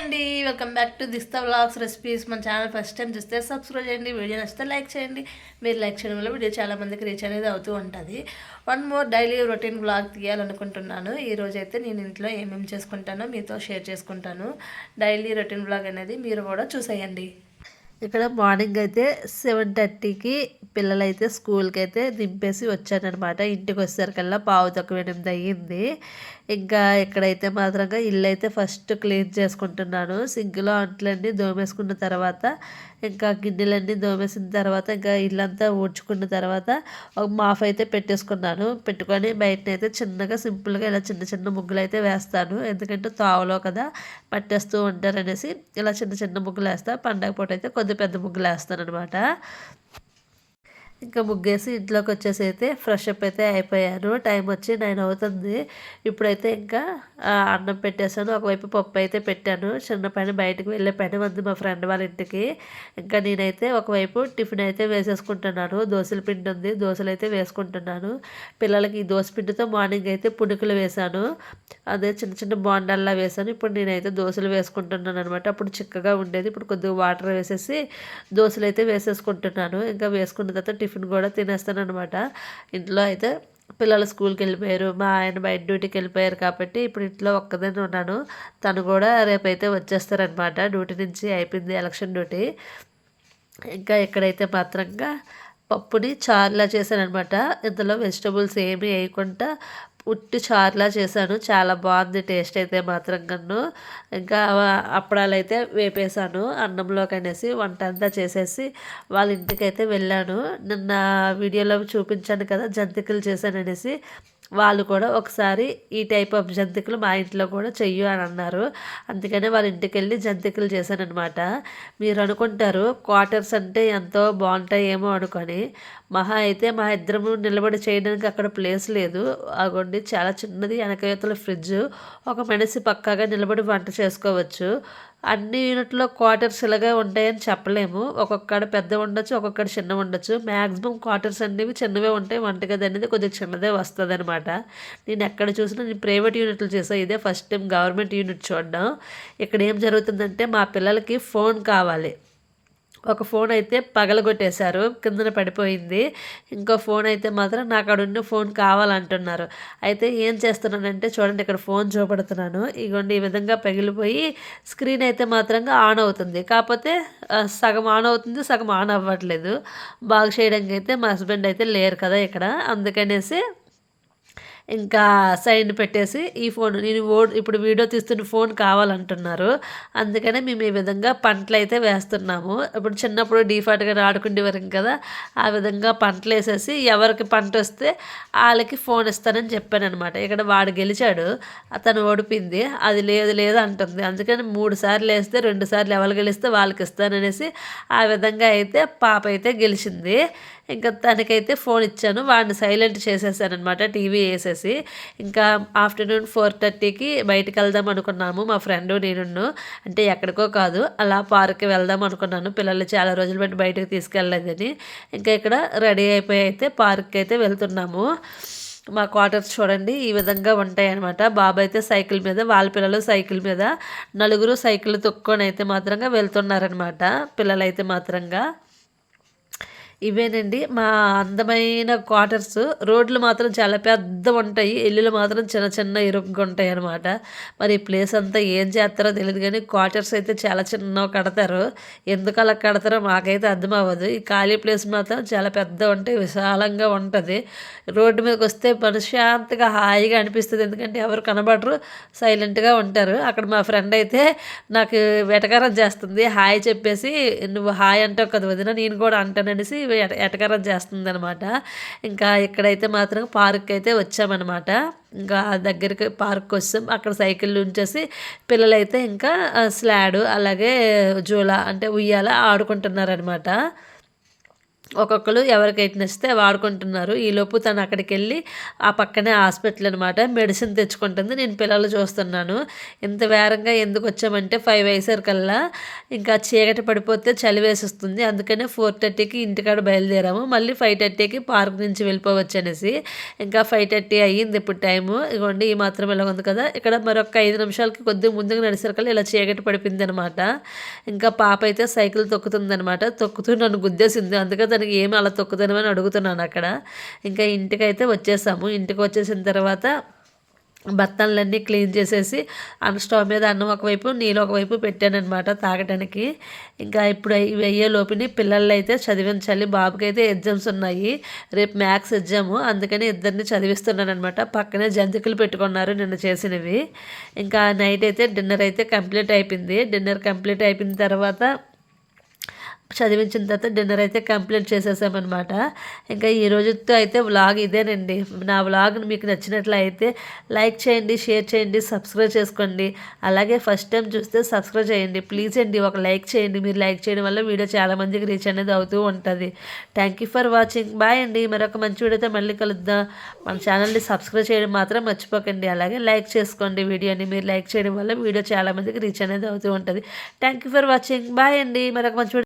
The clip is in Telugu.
అండి. వెల్కమ్ బ్యాక్ టు దిస్తా వ్లాగ్స్ రెసిపీస్ మన ఛానల్ ఫస్ట్ టైం చూస్తే సబ్స్క్రైబ్ చేయండి వీడియో నచ్చితే లైక్ చేయండి. మీరు లైక్ చేయడం వల్ల వీడియో చాలామందికి రీచ్ అనేది అవుతూ ఉంటుంది. One more daily routine vlog తీయాలనుకుంటున్నాను. ఈ రోజైతే అయితే నేను ఇంట్లో ఏమేమి చేసుకుంటానో మీతో షేర్ చేసుకుంటాను. డైలీ రొటీన్ వ్లాగ్ అనేది మీరు కూడా చూసేయండి. ఇక్కడ మార్నింగ్ అయితే సెవెన్ థర్టీకి పిల్లలైతే స్కూల్కి అయితే దింపేసి వచ్చానమాట ఇంటికి వచ్చేసరికల్లా పావు తక్కువ ఎనిమిది అయ్యింది. ఇంకా ఇక్కడైతే మాత్రంగా ఇల్లు అయితే ఫస్ట్ క్లీన్ చేసుకుంటున్నాను. సింక్లో అంట్లన్నీ దోమేసుకున్న తర్వాత ఇంకా గిన్నెలన్నీ దోమేసిన తర్వాత ఇంకా ఇల్లంతా ఊడ్చుకున్న తర్వాత ఒక మాఫ్ అయితే పెట్టేసుకున్నాను. పెట్టుకొని బయటనైతే చిన్నగా సింపుల్గా ఇలా చిన్న చిన్న ముగ్గులు అయితే వేస్తాను. ఎందుకంటే తావులో కదా పట్టేస్తూ ఉంటారనేసి ఇలా చిన్న చిన్న ముగ్గులు వేస్తా పండగ పూట అయితే కొద్ది పెద్ద ముగ్గులు వేస్తాను అనమాట ఇంకా ముగ్గేసి ఇంట్లోకి వచ్చేసి అయితే ఫ్రెష్ అప్ అయితే అయిపోయాను. టైం వచ్చి నైన్ అవుతుంది. ఇప్పుడైతే ఇంకా అన్నం పెట్టేశాను. ఒకవైపు పప్పు అయితే పెట్టాను. చిన్న పని బయటకు వెళ్ళే పని ఉంది మా ఫ్రెండ్ వాళ్ళ ఇంటికి. ఇంకా నేనైతే ఒకవైపు టిఫిన్ అయితే వేసేసుకుంటున్నాను. దోశల పిండి ఉంది. దోశలు అయితే వేసుకుంటున్నాను. పిల్లలకి ఈ దోశ పిండితో మార్నింగ్ అయితే పుణుకులు వేశాను. అదే చిన్న చిన్న బాండల్లా వేశాను. ఇప్పుడు నేనైతే దోశలు వేసుకుంటున్నాను అనమాట అప్పుడు చిక్కగా ఉండేది. ఇప్పుడు కొద్దిగా వాటర్ వేసేసి దోశలు అయితే వేసేసుకుంటున్నాను. ఇంకా వేసుకున్న తర్వాత టిఫిన్ కూడా తినేస్తాను అనమాట ఇంట్లో అయితే పిల్లలు స్కూల్కి వెళ్ళిపోయారు. మా ఆయన బయట డ్యూటీకి వెళ్ళిపోయారు కాబట్టి ఇప్పుడు ఇంట్లో ఒక్కదాన్ని ఉన్నాను. తను కూడా రేపైతే వచ్చేస్తారనమాట డ్యూటీ నుంచి అయిపోయింది ఎలక్షన్ డ్యూటీ. ఇంకా ఎక్కడైతే మాత్రంగా పప్పుని చారులా చేశానమాట ఇందులో వెజిటబుల్స్ ఏమీ వేయకుండా ఉట్టి చారులా చేశాను. చాలా బాగుంది. టేస్ట్ అయితే మాత్రం కన్ను. ఇంకా అప్పడాలు అయితే వేపేశాను. అన్నంలోకి అనేసి వంట అంతా చేసేసి వాళ్ళ ఇంటికి అయితే వెళ్ళాను. నిన్న వీడియోలో చూపించాను కదా జంతికలు చేశాను అనేసి. వాళ్ళు కూడా ఒకసారి ఈ టైప్ ఆఫ్ జంతికలు మా ఇంట్లో కూడా చెయ్యు అని అన్నారు. అందుకనే వాళ్ళ ఇంటికి వెళ్ళి జంతికలు చేశానమాట మీరు అనుకుంటారు క్వార్టర్స్ అంటే ఎంతో బాగుంటాయేమో అనుకొని మహా అయితే మా ఇద్దరము నిలబడి చేయడానికి అక్కడ ప్లేస్ లేదు. అగోండి చాలా చిన్నది వెనకవేతల ఫ్రిడ్జ్ ఒక మనిషి పక్కాగా నిలబడి వంట చేసుకోవచ్చు. అన్ని యూనిట్లో క్వార్టర్స్ ఇలాగే ఉంటాయని చెప్పలేము. ఒక్కొక్కడ పెద్ద ఉండొచ్చు ఒక్కొక్కడ చిన్న ఉండొచ్చు. మ్యాక్సిమం క్వార్టర్స్ అనేవి చిన్నవే ఉంటాయి. వంటగది అనేది కొద్దిగా చిన్నదే వస్తుంది అనమాట నేను ఎక్కడ చూసినా నేను ప్రైవేట్ యూనిట్లు చేసాను ఇదే ఫస్ట్ టైం గవర్నమెంట్ యూనిట్ చూడడం. ఇక్కడ ఏం జరుగుతుందంటే మా పిల్లలకి ఫోన్ కావాలి. ఒక ఫోన్ అయితే పగలగొట్టేశారు కిందన పడిపోయింది. ఇంకో ఫోన్ అయితే మాత్రం నాకు అక్కడ ఉన్న ఫోన్ కావాలంటున్నారు. అయితే ఏం చేస్తున్నానంటే చూడండి ఇక్కడ ఫోన్ చూపడుతున్నాను. ఇగోండి ఈ విధంగా పగిలిపోయి స్క్రీన్ అయితే మాత్రంగా ఆన్ అవుతుంది. కాకపోతే సగం ఆన్ అవుతుంది సగం ఆన్ అవ్వట్లేదు. బాగు చేయడానికి అయితే మా హస్బెండ్ అయితే లేరు కదా ఇక్కడ. అందుకనేసి ఇంకా సైన్ పెట్టేసి ఈ ఫోన్ నేను ఓ ఇప్పుడు వీడియో తీస్తున్న ఫోన్ కావాలంటున్నారు. అందుకనే మేము ఈ విధంగా పంటలు అయితే వేస్తున్నాము. ఇప్పుడు చిన్నప్పుడు డీఫాల్ట్గా ఆడుకుండేవారు కదా ఆ విధంగా పంటలు వేసేసి ఎవరికి పంట వస్తే వాళ్ళకి ఫోన్ ఇస్తానని చెప్పాను అనమాట ఇక్కడ వాడు గెలిచాడు అతను ఓడిపోయింది అది లేదు లేదు అంటుంది. అందుకని మూడు సార్లు వేస్తే రెండు సార్లు ఎవరు గెలిస్తే వాళ్ళకి ఇస్తాననేసి ఆ విధంగా అయితే పాప అయితే గెలిచింది. ఇంకా తనకైతే ఫోన్ ఇచ్చాను వాడిని సైలెంట్ చేసేసాను అనమాట టీవీ వేసేసి. ఇంకా ఆఫ్టర్నూన్ ఫోర్ థర్టీకి బయటకు వెళ్దాం అనుకున్నాము. మా ఫ్రెండ్ నేను అంటే ఎక్కడికో కాదు అలా పార్క్కి వెళ్దాం అనుకున్నాను. పిల్లలు చాలా రోజులు బట్టి బయటకు తీసుకెళ్ళలేదని ఇంకా ఇక్కడ రెడీ అయిపోయి అయితే పార్క్కి అయితే వెళ్తున్నాము. మా క్వార్టర్స్ చూడండి ఈ విధంగా ఉంటాయి అనమాట బాబు అయితే సైకిల్ మీద వాళ్ళ పిల్లలు సైకిల్ మీద నలుగురు సైకిల్ తొక్కొని అయితే మాత్రంగా వెళ్తున్నారనమాట పిల్లలైతే మాత్రంగా. ఇవేనండి మా అందమైన క్వార్టర్స్ రోడ్లు మాత్రం చాలా పెద్ద ఉంటాయి ఇల్లులు మాత్రం చిన్న చిన్న ఇరుగ్గా ఉంటాయి అనమాట మరి ఈ ప్లేస్ అంతా ఏం చేస్తారో తెలియదు కానీ క్వార్టర్స్ అయితే చాలా చిన్న కడతారు. ఎందుకు అలా కడతారో మాకైతే అర్థం అవ్వదు. ఈ ఖాళీ ప్లేస్ మాత్రం చాలా పెద్ద ఉంటాయి విశాలంగా ఉంటుంది. రోడ్డు మీదకి వస్తే ప్రశాంతగా హాయిగా అనిపిస్తుంది. ఎందుకంటే ఎవరు కనబడరు సైలెంట్గా ఉంటారు. అక్కడ మా ఫ్రెండ్ అయితే నాకు వెటకారం చేస్తుంది హాయ్ చెప్పేసి నువ్వు హాయ్ అంటావు కదా వదిన నేను కూడా అంటాననేసి ఎటకరం చేస్తుంది అనమాట ఇంకా ఇక్కడైతే మాత్రం పార్క్ అయితే వచ్చామన్నమాట. ఇంకా దగ్గరికి పార్క్ వస్తాం అక్కడ సైకిల్ ఉంచేసి పిల్లలైతే ఇంకా స్లాడ్ అలాగే జూలా అంటే ఉయ్యాల ఆడుకుంటున్నారనమాట ఒక్కొక్కరు ఎవరికైతే నచ్చితే వాడుకుంటున్నారు. ఈలోపు తను అక్కడికి వెళ్ళి ఆ పక్కనే హాస్పిటల్ అనమాట మెడిసిన్ తెచ్చుకుంటుంది. నేను పిల్లలు చూస్తున్నాను. ఇంత వేరంగా ఎందుకు వచ్చామంటే ఫైవ్ అయ్యేసరికల్లా ఇంకా చీకటి పడిపోతే చలి వేసిస్తుంది. అందుకనే ఫోర్ థర్టీకి ఇంటికాడ బయలుదేరాము. మళ్ళీ ఫైవ్ థర్టీకి పార్క్ నుంచి వెళ్ళిపోవచ్చు అనేసి. ఇంకా ఫైవ్ థర్టీ అయ్యింది ఇప్పుడు టైము. ఇదిగోండి ఈ మాత్రం ఇలా ఉంది కదా. ఇక్కడ మరొక ఐదు నిమిషాలకి కొద్దిగా ముందుగా నడిచేసరికల్లా ఇలా చీకటి పడిపోయింది అనమాట ఇంకా పాప అయితే సైకిల్ తొక్కుతుంది అనమాట తొక్కుతూ నన్ను గుద్దేసింది. అందుకే దానికి ఏమి అలా తొక్కుదనమని అడుగుతున్నాను అక్కడ. ఇంకా ఇంటికైతే వచ్చేసాము. ఇంటికి వచ్చేసిన తర్వాత బత్తాలన్నీ క్లీన్ చేసేసి అన్న స్టవ్ మీద అన్నం ఒకవైపు నీళ్ళు ఒకవైపు పెట్టానమాట తాగడానికి ఇంకా ఇప్పుడు ఇవి అయ్యే లోపుని పిల్లలైతే అయితే చదివించాలి బాబుకి అయితే ఎగ్జామ్స్ ఉన్నాయి. రేపు మ్యాథ్స్ ఎగ్జాము. అందుకని ఇద్దరిని చదివిస్తున్నాను అనమాట పక్కనే జంతికలు పెట్టుకున్నారు నిన్న చేసినవి. ఇంకా నైట్ అయితే డిన్నర్ అయితే కంప్లీట్ అయిపోయింది. డిన్నర్ కంప్లీట్ అయిపోయిన తర్వాత చదివించిన తర్వాత డిన్నర్ అయితే కంప్లీట్ చేసేసామన్నమాట. ఇంకా ఈ రోజుతో అయితే వ్లాగ్ ఇదేనండి. నా వ్లాగ్ మీకు నచ్చినట్లయితే లైక్ చేయండి షేర్ చేయండి సబ్స్క్రైబ్ చేసుకోండి. అలాగే ఫస్ట్ టైం చూస్తే సబ్స్క్రైబ్ చేయండి. ప్లీజ్ అండి ఒక లైక్ చేయండి. మీరు లైక్ చేయడం వల్ల వీడియో చాలామందికి రీచ్ అనేది అవుతూ ఉంటుంది. Thank you for watching bye అండి. మరొక మంచి వీడియోతో మళ్ళీ కలుద్దాం. మన ఛానల్ని సబ్స్క్రైబ్ చేయడం మాత్రం మర్చిపోకండి. అలాగే లైక్ చేసుకోండి వీడియోని. మీరు లైక్ చేయడం వల్ల వీడియో చాలామందికి రీచ్ అనేది అవుతూ ఉంటుంది. Thank you for watching bye అండి. మరొక మంచి